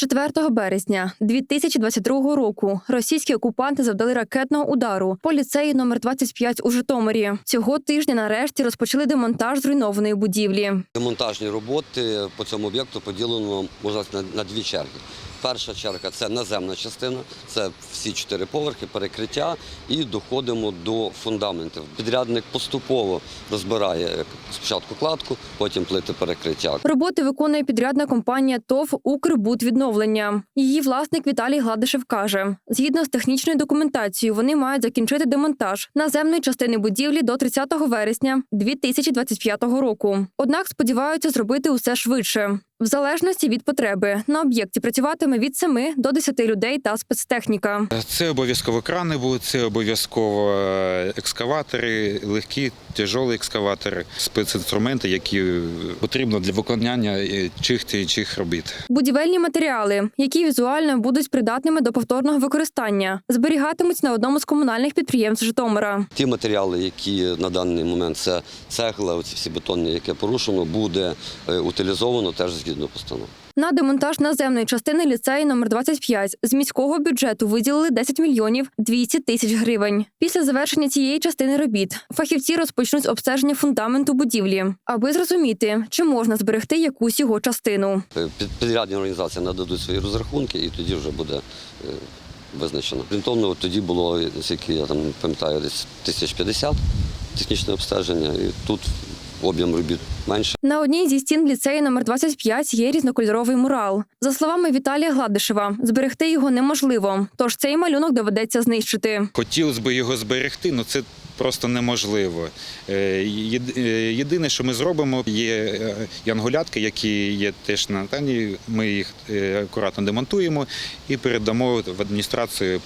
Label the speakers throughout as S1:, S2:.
S1: 4 березня 2022 року російські окупанти завдали ракетного удару по ліцеї номер 25 у Житомирі. Цього тижня нарешті розпочали демонтаж зруйнованої будівлі.
S2: Демонтажні роботи по цьому об'єкту поділено можна на дві черги. Перша черга це наземна частина, це всі чотири поверхи, перекриття, і доходимо до фундаментів. Підрядник поступово розбирає спочатку кладку, потім плити перекриття.
S1: Роботи виконує підрядна компанія ТОВ «Укрбудвідновлення». Її власник Віталій Гладишев каже: згідно з технічною документацією, вони мають закінчити демонтаж наземної частини будівлі до 30 вересня 2025 року. Однак сподіваються зробити усе швидше. В залежності від потреби на об'єкті працюватиме від 7 до 10 людей та спецтехніка.
S3: Це обов'язково крани будуть, це обов'язково е, екскаватори, легкі, тяжолі екскаватори, спецінструменти, які потрібно для виконання чих та інших робіт.
S1: Будівельні матеріали, які візуально будуть придатними до повторного використання, зберігатимуть на одному з комунальних підприємств Житомира.
S2: Ті матеріали, які на даний момент це цегла, оці всі бетонні, яке порушено, буде е, утилізовано теж згідно постанови.
S1: На демонтаж наземної частини ліцею номер 25 з міського бюджету виділили 10 мільйонів 200 тисяч гривень. Після завершення цієї частини робіт фахівці розпочнуть обстеження фундаменту будівлі, аби зрозуміти, чи можна зберегти якусь його частину.
S2: Е, під- Підрядні організації нададуть свої розрахунки, і тоді вже буде е, визначено. Орієнтовно тоді було, наскільки я там пам'ятаю, десь 1050 технічне обстеження, і тут об'єм робіт менше.
S1: На одній зі стін ліцею номер 25 є різнокольоровий мурал. За словами Віталія Гладишева, зберегти його неможливо, тож цей малюнок доведеться знищити.
S3: Хотілося б його зберегти, але це просто неможливо. Е, е, Єдине, що ми зробимо, є е, янголятки, які є теж на Тані. Ми їх акуратно демонтуємо і передамо в адміністрацію,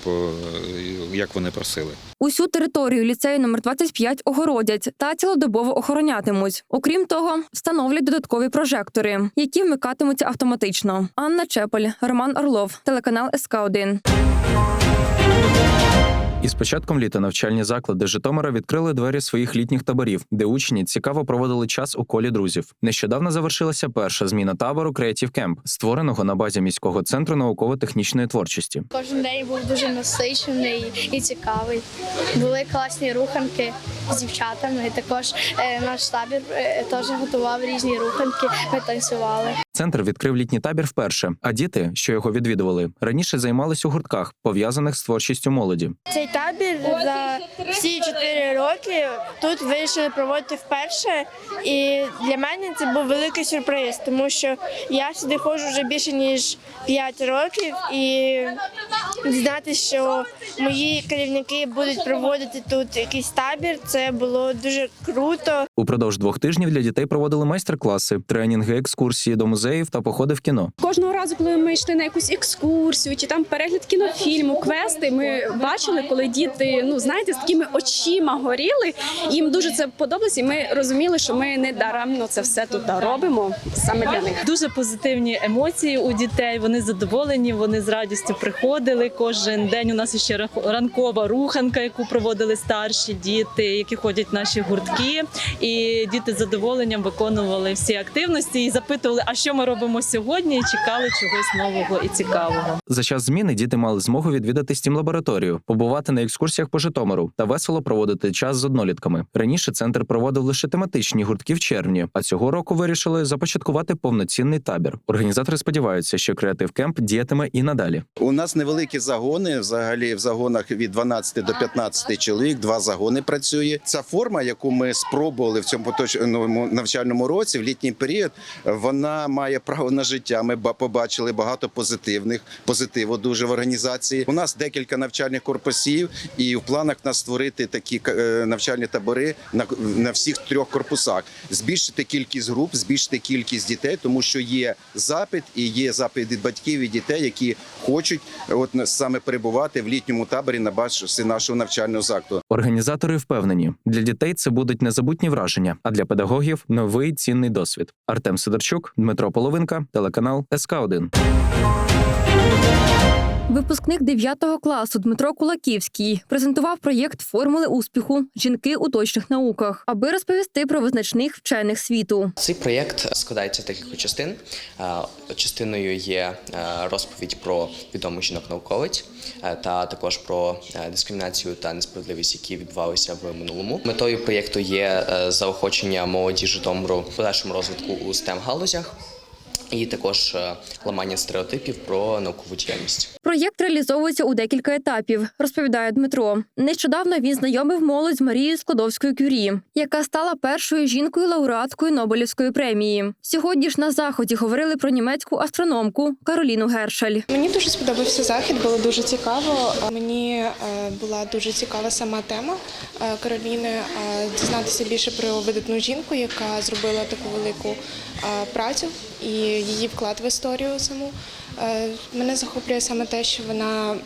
S3: як вони просили.
S1: Усю територію ліцею номер 25 огородять та цілодобово охоронятимуть. Окрім того, встановлять додаткові прожектори, які вмикатимуться автоматично. Анна Чепель, Роман Орлов, телеканал СК 1
S4: Із початком літа навчальні заклади Житомира відкрили двері своїх літніх таборів, де учні цікаво проводили час у колі друзів. Нещодавно завершилася перша зміна табору Creative Camp, створеного на базі міського центру науково-технічної творчості.
S5: Кожен день був дуже насичений і цікавий. Були класні руханки з дівчатами. Також е, наш табір е, теж готував різні руханки. Ми танцювали.
S4: Центр відкрив літній табір вперше, а діти, що його відвідували, раніше займались у гуртках, пов'язаних з творчістю молоді.
S5: Цей табір за всі чотири роки тут вирішили проводити вперше. І для мене це був великий сюрприз, тому що я сюди ходжу вже більше ніж 5 років, і дізнатися, що мої керівники будуть проводити тут якийсь табір, це було дуже круто.
S4: Упродовж двох тижнів для дітей проводили майстер-класи, тренінги, екскурсії до музеїв та походи в кіно.
S6: Кожного разу, коли ми йшли на якусь екскурсію чи там перегляд кінофільму, квести, ми бачили, коли діти, ну знаєте, з такими очима горіли. Їм дуже це подобалося, і ми розуміли, що ми не даремно це все тут робимо саме для них.
S7: Дуже позитивні емоції у дітей. Вони задоволені, вони з радістю приходили. Кожен день у нас ще ранкова руханка, яку проводили старші діти, які ходять в наші гуртки. І діти з задоволенням виконували всі активності і запитували, а що ми робимо сьогодні, і чекали чогось нового і цікавого.
S4: За час зміни діти мали змогу відвідати стім лабораторію, побувати на екскурсіях по Житомиру та весело проводити час з однолітками. Раніше центр проводив лише тематичні гуртки в червні, а цього року вирішили започаткувати повноцінний табір. Організатори сподіваються, що креатив кемп діятиме і надалі.
S8: У нас невеликі загони. Взагалі в загонах від 12 до 15 чоловік. Два загони працює. Ця форма, яку ми спробували в цьому поточному навчальному році, в літній період, вона має право на життя. Ми ба- побачили багато позитивних позитиву дуже в організації. У нас декілька навчальних корпусів, і в планах нас створити такі е, навчальні табори на, на всіх трьох корпусах. Збільшити кількість груп, збільшити кількість дітей, тому що є запит і є запит від батьків і дітей, які хочуть от саме перебувати в літньому таборі на базі нашого навчального закладу.
S4: Організатори впевнені, для дітей це будуть незабутні враження, а для педагогів новий цінний досвід. Артем Сидорчук, Дмитро Половинка, телеканал СК 1
S1: Випускник 9 класу Дмитро Кулаківський презентував проєкт формули успіху Жінки у точних науках, аби розповісти про визначних вчених світу.
S9: Цей проєкт складається з таких частин. Е, Частиною є е, розповідь про відому жінок-науковиць е, та також про дискримінацію та несправедливість, які відбувалися в минулому. Метою проєкту є заохочення молоді Житомиру подальшому розвитку у stem галузях і також ламання стереотипів про наукову діяльність.
S1: Проєкт реалізовується у декілька етапів, розповідає Дмитро. Нещодавно він знайомив молодь з Марією Складовською Кюрі, яка стала першою жінкою лауреаткою Нобелівської премії. Сьогодні ж на заході говорили про німецьку астрономку Кароліну Гершель.
S10: Мені дуже сподобався захід, було дуже цікаво. Мені е, була дуже цікава сама тема е, Кароліни, е, дізнатися більше про видатну жінку, яка зробила таку велику працю і її вклад в історію саму. Е, Мене захоплює саме те, що вона.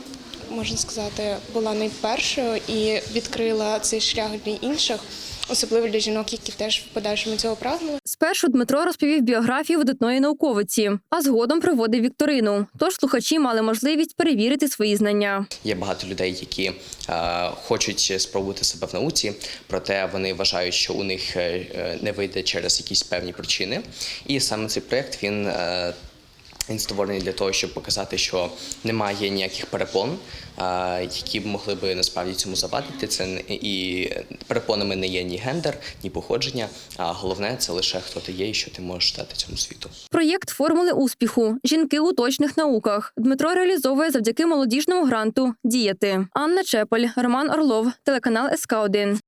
S10: Можна сказати, була найпершою і відкрила цей шлях для інших, особливо для жінок, які теж в подальшому цього прагнули.
S1: Спершу Дмитро розповів біографію видатної науковиці, а згодом проводив вікторину. Тож слухачі мали можливість перевірити свої знання.
S9: Є багато людей, які е, хочуть спробувати себе в науці, проте вони вважають, що у них е, е, не вийде через якісь певні причини. І саме цей проєкт він. Е, він створений для того, щоб показати, що немає ніяких перепон, які б могли би насправді цьому завадити. Це і перепонами не є ні гендер, ні походження. А головне це лише хто ти є і що ти можеш дати цьому світу.
S1: Проєкт формули успіху Жінки у точних науках Дмитро реалізовує завдяки молодіжному гранту Діяти. Анна Чепель, Роман Орлов, телеканал СК 1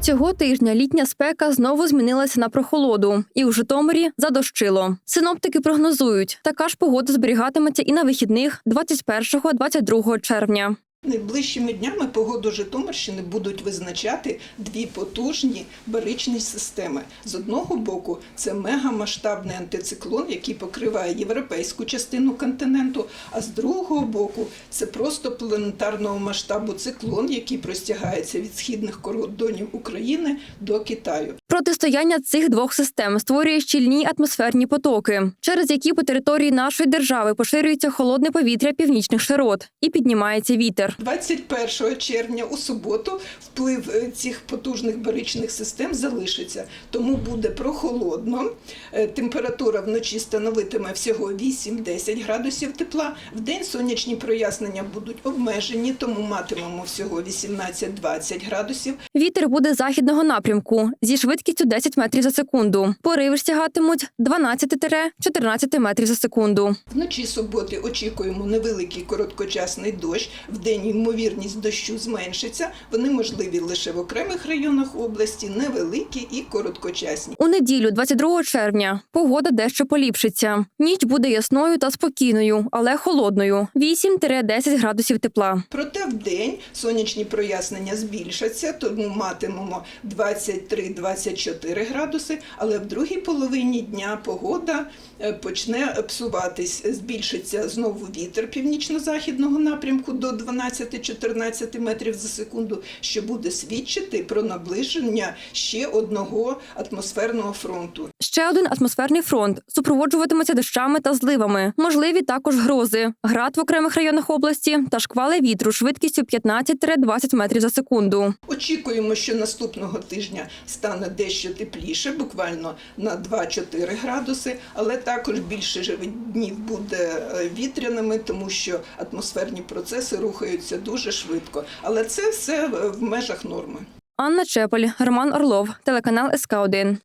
S1: Цього тижня літня спека знову змінилася на прохолоду, і у Житомирі задощило. Синоптики прогнозують, така ж погода зберігатиметься і на вихідних 21-22 червня.
S11: Найближчими днями погоду Житомирщини будуть визначати дві потужні баричні системи. З одного боку, це мегамасштабний антициклон, який покриває європейську частину континенту, а з другого боку, це просто планетарного масштабу циклон, який простягається від східних кордонів України до Китаю.
S1: Протистояння цих двох систем створює щільні атмосферні потоки, через які по території нашої держави поширюється холодне повітря північних широт і піднімається вітер.
S11: 21 червня у суботу вплив е, цих потужних баричних систем залишиться, тому буде прохолодно. Е, Температура вночі становитиме всього 8-10 градусів тепла. В день сонячні прояснення будуть обмежені, тому матимемо всього 18-20 градусів.
S1: Вітер буде західного напрямку зі швидкістю 10 метрів за секунду. Пориви стягатимуть 12-14 метрів за секунду.
S11: Вночі суботи очікуємо невеликий короткочасний дощ. В день ймовірність дощу зменшиться. Вони можливі лише в окремих районах області, невеликі і короткочасні.
S1: У неділю, 22 червня, погода дещо поліпшиться. Ніч буде ясною та спокійною, але холодною 8-10 градусів тепла.
S11: Проте в день сонячні прояснення збільшаться, тому матимемо 23-24 градуси, але в другій половині дня погода е, почне псуватись. Збільшиться знову вітер північно-західного напрямку до 12-14 метрів за секунду, що буде свідчити про наближення ще одного атмосферного фронту.
S1: Ще один атмосферний фронт супроводжуватиметься дощами та зливами. Можливі також грози, град в окремих районах області та шквали вітру швидкістю 15-20 метрів за секунду.
S11: Очікуємо, що наступного тижня стане дещо тепліше, буквально на 2-4 градуси, але також більше днів буде е, вітряними, тому що атмосферні процеси рухаються дуже швидко. Але це все в межах норми.
S1: Анна Чепель, Роман Орлов, телеканал СК 1